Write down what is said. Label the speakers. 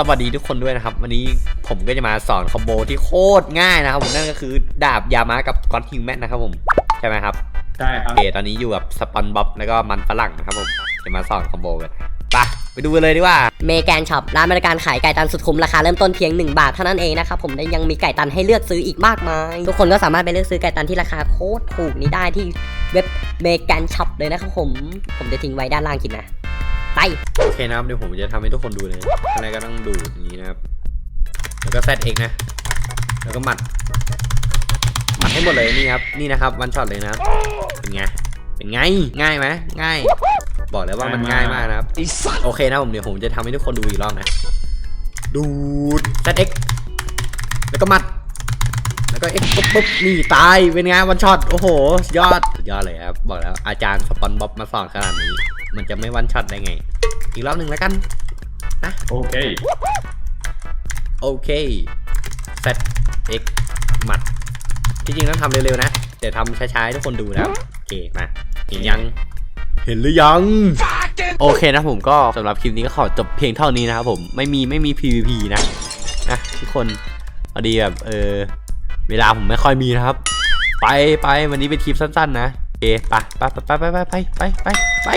Speaker 1: สวัสดีทุกคนด้วยนะครับ วันนี้ผมก็จะมาสอนคอมโบที่โคตรง่ายนะครับผมนั่นก็คือดาบยามากับก้อนฮิวแมนนะครับผมใช่ไหมครับ
Speaker 2: ใช่ครับ
Speaker 1: โอเคตอนนี้อยู่กับสปอนบ๊อบแล้วก็มันฝรั่งนะครับผมจะมาสอนคอมโบกันไปไปดูกันเลยดีกว่า
Speaker 3: เมแกนช็อปร้านบริการขายไก่ตันสุดคุ้มราคาเริ่มต้นเพียง 1 บาทเท่านั้นเองนะครับผมและยังมีไก่ตันให้เลือกซื้ออีกมากมาย ทุกคนก็สามารถไปเลือกซื้อไก่ตันที่ราคาโคตรถูกนี้ได้ที่เว็บเมแกนช็อปเลยนะครับผมผมจะทิ้งไว้ด้านล่างคลิปนะ ไป
Speaker 1: โอเคนะครับเดี๋ยวผมจะทำให้ทุกคนดูเลยข้างในก็ต้องดูอย่างนี้นะครับ แล้วก็แซดเองนะ แล้วก็หมัด หมัดให้หมดเลยนี่ครับ นี่นะครับวันช็อตเลยนะครับเป็นไง เป็นไง ง่ายไหมง่าย บอกเลยว่ามันง่ายมากนะครับ โอเคนะผมเดี๋ยวผมจะทำให้ทุกคนดูอีกรอบนะ ดูด ZX แล้วก็มัดแล้วก็เอ็กปุ๊บปุ๊บนี่ตายเป็นไงวันช็อตโอ้โหสุดยอดสุดยอดเลยครับบอกแล้วอาจารย์สปอนบ๊อบมาสอนขนาดนี้ มันจะไม่วันช็อตได้ไง อีกรอบหนึ่งแล้วกัน
Speaker 2: โอเค
Speaker 1: โอเค ZX หมัดที่จริงต้องทำเร็วๆนะแต่ทำช้าๆให้ทุกคนดูนะครับโอเค มา เห็นยัง เห็นหรือยัง โอเคนะผมก็สำหรับคลิปนี้ก็ขอจบเพียงเท่านี้นะครับผม ไม่มีไม่มี PVP นะนะทุกคนพอดีแบบเออเวลาผมไม่ค่อยมีนะครับ ไปไปวันนี้เป็นคลิปสั้นๆนะโอเคไปไปไปไปไปไปไปไปไป